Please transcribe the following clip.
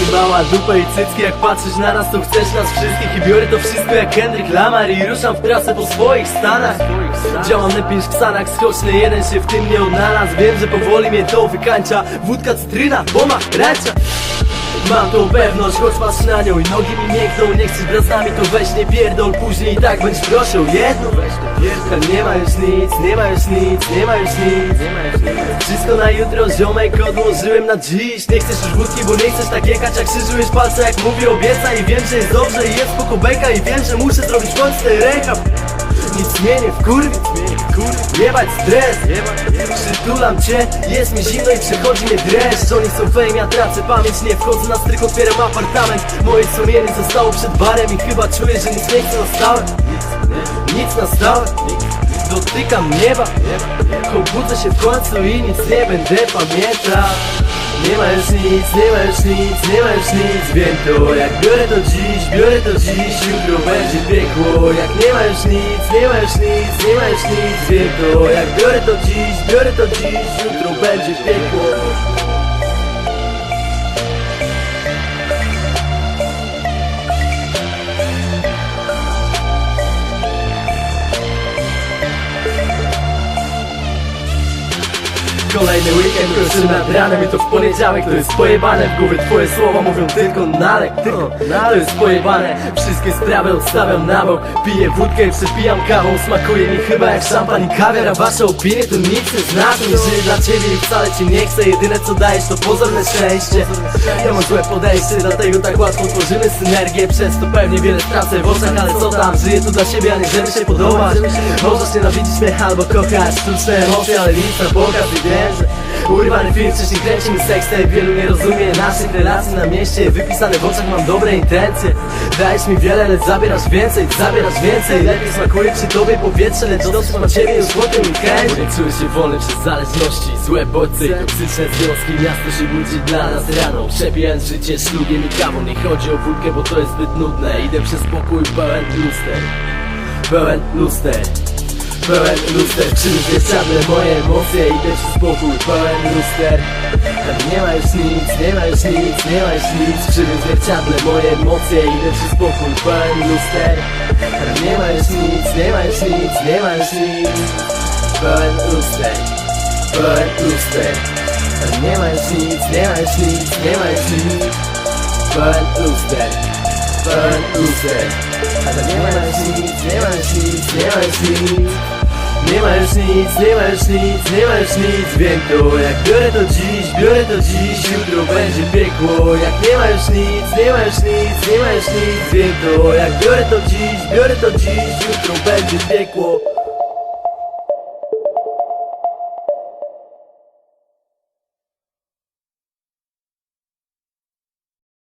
mi mała dupa i cycki Jak patrzysz na nas to chcesz nas wszystkich I biorę to wszystko jak Kendrick Lamar I ruszam w trasę po swoich stanach. Działam lepiej niż Xanax Skoczny jeden się w tym nie odnalazł. Wiem, że powoli mnie to wykańcza. Wódka, cytryna, bomba, racia Mam tą pewność, choć patrz na nią i nogi mi chcą Nie chcesz wraz z nami, to weź nie pierdol. Później i tak będziesz prosił jedno. Nie ma już nic, nie ma już nic, nie ma już nic Wszystko na jutro, ziomek odłożyłem na dziś. Nie chcesz już wódki, bo nie chcesz tak jechać Jak krzyżujesz palce, jak mówię obiecaj I wiem, że jest dobrze i jest spoko beka. I wiem, że muszę zrobić ten rehab nic mnie nie wkurwi, jebać stres. Przytulam cię, jest mi zimno i przechodzi mnie dreszcz. Oni chcą fame, ja tracę pamięć. Nie wchodzę na stryk, otwieram apartament. Moje sumienie zostało przed barem I chyba czuję, że nic nie chcę na stałe. Nic na stałe Dotykam nieba Obudzę się w końcu i nic nie będę pamiętał. Nie ma już nic, nie ma już nic, nie ma już nic. Wiem to, jak biorę to dziś, biorę to dziś. Jutro będzie piekło. Jak nie ma już nic, nie ma już nic, nie ma już nic. Wiem to, jak biorę to dziś, biorę to dziś. Jutro będzie piekło Kolejny weekend kończy nad ranem i to w poniedziałek. To jest pojebane w głowie twoje słowa mówią tylko nalek Tylko to jest pojebane. Wszystkie sprawy odstawiam na bok. Piję wódkę i przepijam kawą. Smakuje mi chyba jak szampan i kawior A wasze opinie to nic nie znaczą Nie żyję dla ciebie i wcale cię nie chcę. Jedyne co dajesz to pozorne szczęście. Ja mam złe podejście Dlatego tak łatwo tworzymy synergię. Przez to pewnie wiele stracę w oczach Ale co tam, żyję tu dla siebie, a nie żeby się podobać. Możesz nienawidzić mnie albo kochać. Sztuczne emocje, ale nic na wiem, że Urwany film, wcześniej kręcimy sekstę Wielu nie rozumie. Naszych relacji na mieście Wypisane w oczach mam dobre intencje. Dajesz mi wiele, lecz zabierasz więcej Zabierasz więcej, lepiej smakuje przy tobie powietrze Lecz dosyć mam ciebie już złotym i chęć Nie czuję się wolny przez zależności. Złe bodźce i toksyczne związki. Miasto się budzi dla nas rano Przebijając życie szlugiem i kawą. Nie chodzi o wódkę, bo to jest zbyt nudne. Idę przez pokój pełen luster. Pełen luster Pełen luster, czym zwierciadle moje emocje Idę przez spokój, pełen luster. Nie ma już nic, nie ma już nic, nie ma już nic tym zwierciadle moje emocje Idę przez spokój, pełen luster. Nie ma już nic, nie ma już nic, nie ma już nic. Pełen luster, pełen luster. Nie ma już nic, nie ma już nic, nie ma już nic. Pełen luster, pełen luster nie ma już nic nie ma już nic, nie ma już nic, nie ma już nic. Wiem to, jak biorę to dziś, biorę to dziś. Jutro będzie piekło. Jak nie ma już nic, nie ma już nic, nie ma już nic. Wiem to, jak biorę to dziś, biorę to dziś. Jutro będzie piekło